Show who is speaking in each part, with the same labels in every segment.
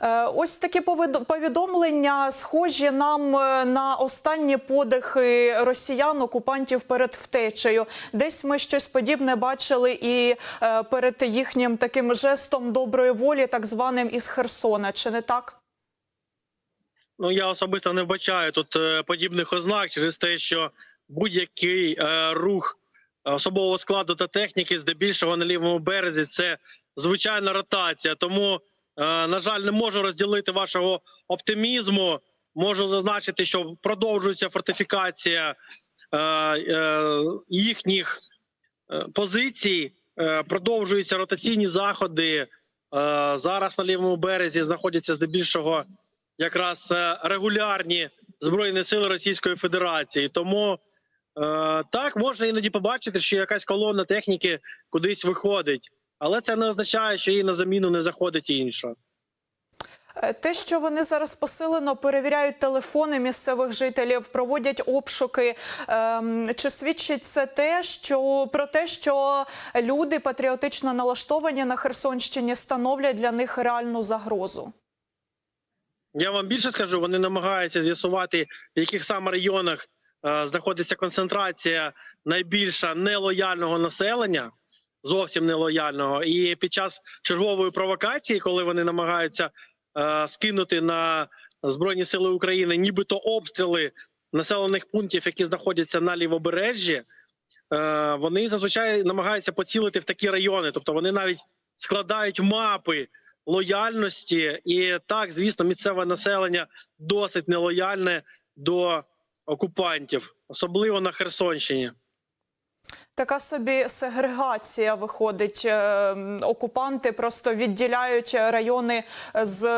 Speaker 1: Е, Ось такі повідомлення схожі нам е, на останні подихи росіян, окупантів перед втечею. Десь ми щось подібне бачили і е, перед їхнім таким жестом доброї волі, так званим із Херсона. Чи не так?
Speaker 2: Ну я особисто не вбачаю тут подібних ознак через те, що будь-який е, рух особового складу та техніки, здебільшого на лівому березі, це звичайна ротація. Тому, на жаль, не можу розділити вашого оптимізму. Можу зазначити, що продовжується фортифікація е, е, їхніх е, позицій, е, продовжуються ротаційні заходи. Е, зараз на лівому березі знаходяться здебільшого якраз е, регулярні збройні сили Російської Федерації. Тому е, так можна іноді побачити, що якась колона техніки кудись виходить, але це не означає, що їй на заміну не заходить інша.
Speaker 1: Е, Те, що вони зараз посилено перевіряють телефони місцевих жителів, проводять обшуки. ем, Чи свідчить це те, що про те, що люди патріотично налаштовані на Херсонщині становлять для них реальну загрозу?
Speaker 2: Я вам більше скажу, вони намагаються з'ясувати, в яких саме районах е, знаходиться концентрація найбільша нелояльного населення, зовсім нелояльного. І під час чергової провокації, коли вони намагаються е, скинути на збройні сили України, нібито обстріли населених пунктів, які знаходяться на лівобережжі, е, вони зазвичай намагаються поцілити в такі райони. Тобто вони навіть складають мапи лояльності, і так, звісно, місцеве населення досить нелояльне до окупантів, особливо на Херсонщині.
Speaker 1: Така собі сегрегація виходить. Е, Окупанти просто відділяють райони з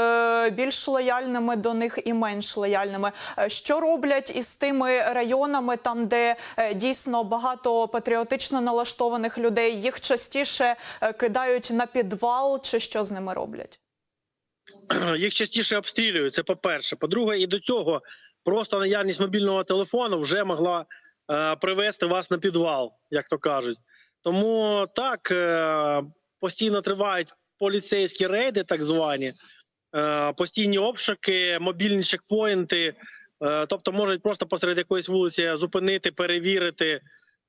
Speaker 1: більш лояльними до них і менш лояльними. Е, Що роблять із тими районами, там де е, дійсно багато патріотично налаштованих людей? Їх частіше е, кидають на підвал, чи що з ними роблять?
Speaker 2: Їх частіше обстрілюють. Це по-перше. По-друге, і до цього просто наявність мобільного телефону вже могла е, привести вас на підвал, як то кажуть. Тому так е, постійно тривають поліцейські рейди, так звані, е, постійні обшуки, мобільні чекпоінти. Е, тобто можуть просто посеред якоїсь вулиці зупинити, перевірити,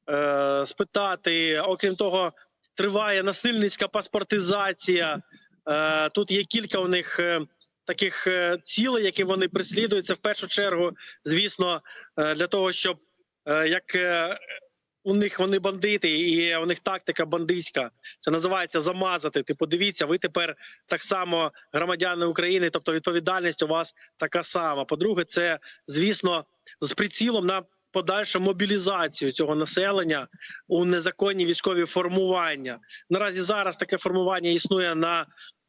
Speaker 2: е, спитати. Окрім того, триває насильницька паспортизація. Е, Тут є кілька у них е, таких е, цілей, які вони преслідують. Це в першу чергу, звісно, е, для того, щоб е, як е, у них вони бандити, і у них тактика бандитська. Це називається замазати. Типу, дивіться, ви тепер так само громадяни України, тобто відповідальність у вас така сама. По-друге, це звісно з прицілом на подальшу мобілізацію цього населення у незаконні військові формування. Наразі зараз таке формування існує на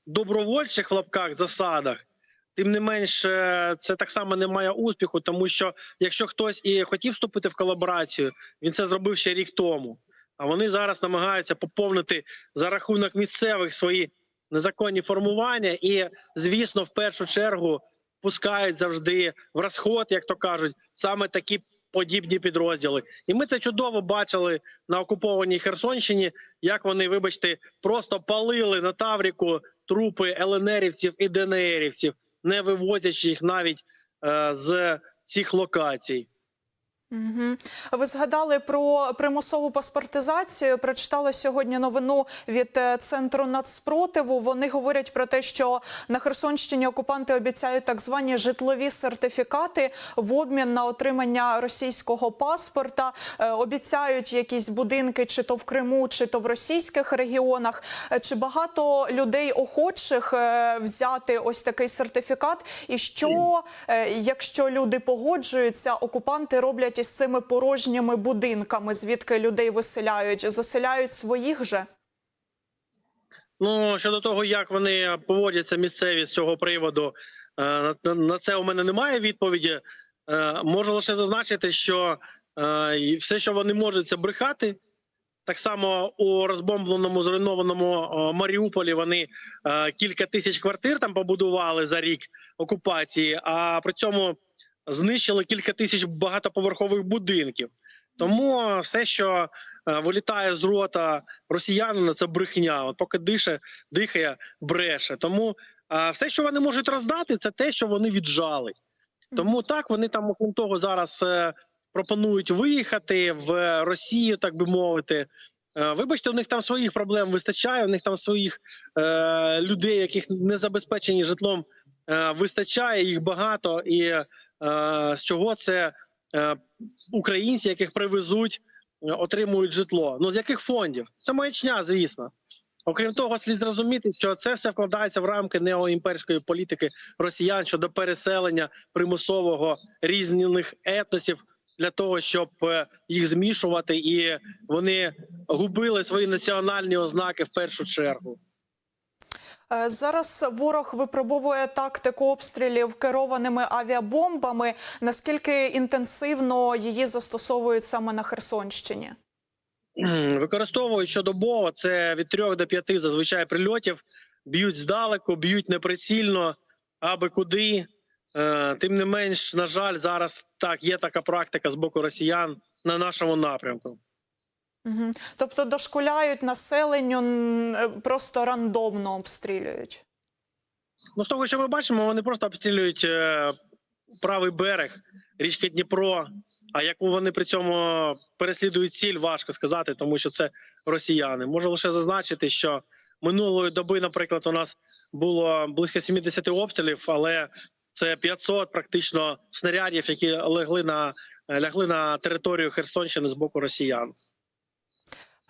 Speaker 2: добровольчих в лапках засадах. Тим не менш, е, це так само не має успіху, тому що якщо хтось і хотів вступити в колаборацію, він це зробив ще рік тому. А вони зараз намагаються поповнити за рахунок місцевих свої незаконні формування, і, звісно, в першу чергу пускають завжди в розход, як то кажуть, саме такі подібні підрозділи. І ми це чудово бачили на окупованій Херсонщині, як вони, вибачте, просто палили на Тавріку трупи ЛНРівців і ДНРівців, не вивозячи їх навіть е, з цих локацій.
Speaker 1: Угу. Ви згадали про примусову паспортизацію. Прочитала сьогодні новину від е, центру нацспротиву. Вони говорять про те, що на Херсонщині окупанти обіцяють так звані житлові сертифікати в обмін на отримання російського паспорта. Е, Обіцяють якісь будинки, чи то в Криму, чи то в російських регіонах. Е, Чи багато людей охочих взяти ось такий сертифікат? І що, якщо люди погоджуються, окупанти роблять із цими порожніми будинками, звідки людей виселяють, заселяють своїх же?
Speaker 2: Ну щодо того, як вони поводяться місцеві з цього приводу, е, на- це у мене немає відповіді. Е, Можу лише зазначити, що е, все, що вони можуть, це брехати. Так само у розбомбленому зруйнованому Маріуполі вони кілька тисяч квартир там побудували за рік окупації, а при цьому знищили кілька тисяч багатоповерхових будинків. Тому все, що е, вилітає з рота росіянина, це брехня. От поки дише, дихає, бреше. Тому А все, що вони можуть роздати, це те, що вони віджали. Тому так вони там, окрім того, зараз е, пропонують виїхати в Росію, так би мовити. Е, Вибачте, у них там своїх проблем вистачає. У них там своїх е, людей, яких не забезпечені житлом, е, вистачає їх багато. І е, з чого це е, українці, яких привезуть, е, отримують житло? Ну з яких фондів? Це маячня, звісно. Окрім того, слід зрозуміти, що це все вкладається в рамки неоімперської політики росіян щодо переселення примусового різних етносів для того, щоб е, їх змішувати, і вони губили свої національні ознаки в першу чергу.
Speaker 1: Е, Зараз ворог випробовує тактику обстрілів керованими авіабомбами. Наскільки інтенсивно її застосовують саме на Херсонщині?
Speaker 2: Використовують щодобово це від 3 до 5 зазвичай прильотів, б'ють здалеку, б'ють неприцільно, аби куди. Е, Тим не менш, на жаль, зараз так є така практика з боку росіян на нашому напрямку.
Speaker 1: Угу. Тобто дошкуляють населенню, е, просто рандомно обстрілюють.
Speaker 2: Ну, з того, що ми бачимо, вони просто обстрілюють е, правий берег річки Дніпро. А яку вони при цьому переслідують ціль, важко сказати, тому що це росіяни. Можу лише зазначити, що минулої доби, наприклад, у нас було близько 70 обстрілів, але це 500 практично снарядів, які легли на лягли на територію Херсонщини з боку росіян.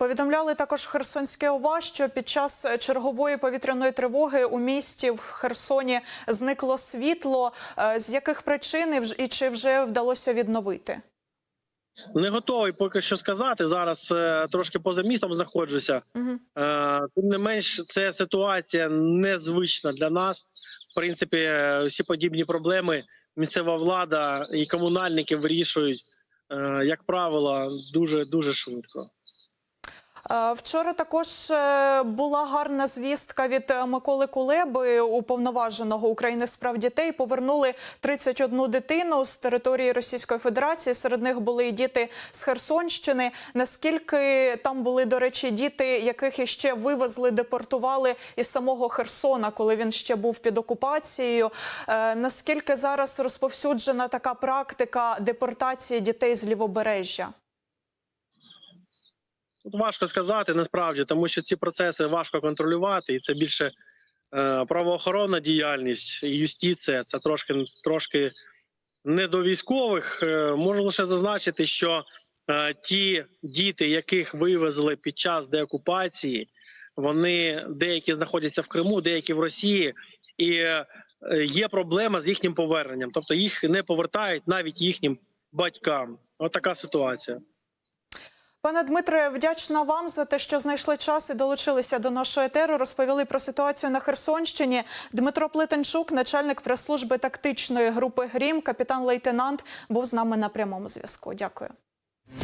Speaker 1: Повідомляли також Херсонське ОВА, що під час чергової повітряної тривоги у місті в Херсоні зникло світло. Е, З яких причин і чи вже вдалося відновити?
Speaker 2: Не готовий поки що сказати. Зараз е, трошки поза містом знаходжуся.
Speaker 1: Угу.
Speaker 2: Е, Тим не менш, це ситуація незвична для нас. В принципі, е, всі подібні проблеми місцева влада і комунальники вирішують, е, як правило, дуже дуже швидко.
Speaker 1: Е, Вчора також е, була гарна звістка від е, Миколи Кулеби, уповноваженого України з прав дітей. Повернули 31 дитину з території Російської Федерації. Серед них були і діти з Херсонщини. Наскільки там були, до речі, діти, яких іще вивезли, депортували із самого Херсона, коли він ще був під окупацією. Наскільки зараз розповсюджена така практика депортації дітей з лівобережжя?
Speaker 2: Тут важко сказати насправді, тому що ці процеси важко контролювати, і це більше е, правоохоронна діяльність юстиція. Це трошки трошки не до військових. Е, можу лише зазначити, що е, ті діти, яких вивезли під час деокупації, вони деякі знаходяться в Криму, деякі в Росії, і е, є проблема з їхнім поверненням. Тобто їх не повертають навіть їхнім батькам. От ситуація.
Speaker 1: Пане Дмитре, вдячна вам за те, що знайшли час і долучилися до нашого етеру. Розповіли про ситуацію на Херсонщині. Дмитро Плетенчук, начальник прес-служби тактичної групи Грім, капітан-лейтенант, був з нами на прямому зв'язку. Дякую.